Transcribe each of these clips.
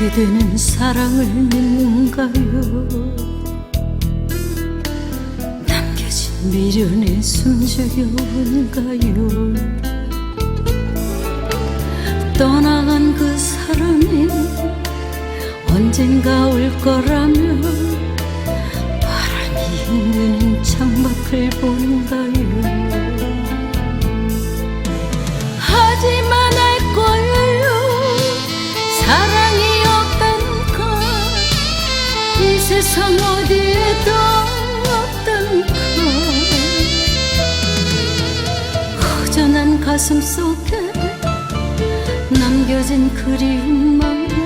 그대는 사랑을 믿는가요? 남겨진 미련에 숨죽여온가요? 떠나간 그 사람이 언젠가 올 거라며 바람이 있는 창밖을 보는가요 세상 어디에도 없다는 걸 허전한 가슴 속에 남겨진 그리움만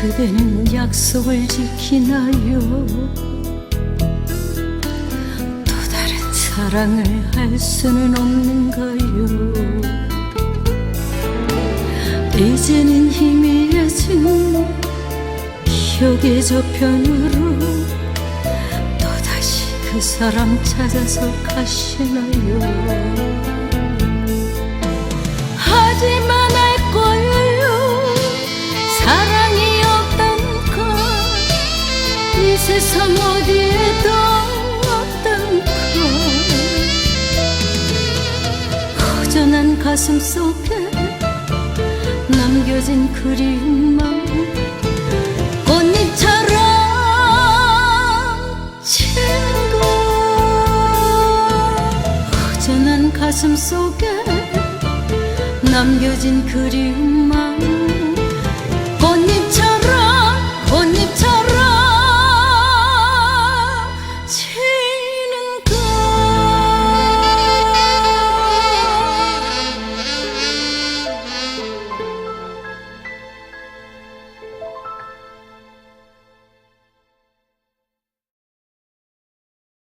그대는 약속을 지키나요? 또 다른 사랑을 할 수는 없는가요? 이제는 희미해진 기억의 저편으로 또다시 그 사람 찾아서 가시나요? 하지만 세상 어디에도 없다는 걸 허전한 가슴 속에 남겨진 그리움만 꽃잎처럼 친구. 허전한 가슴 속에 남겨진 그리움만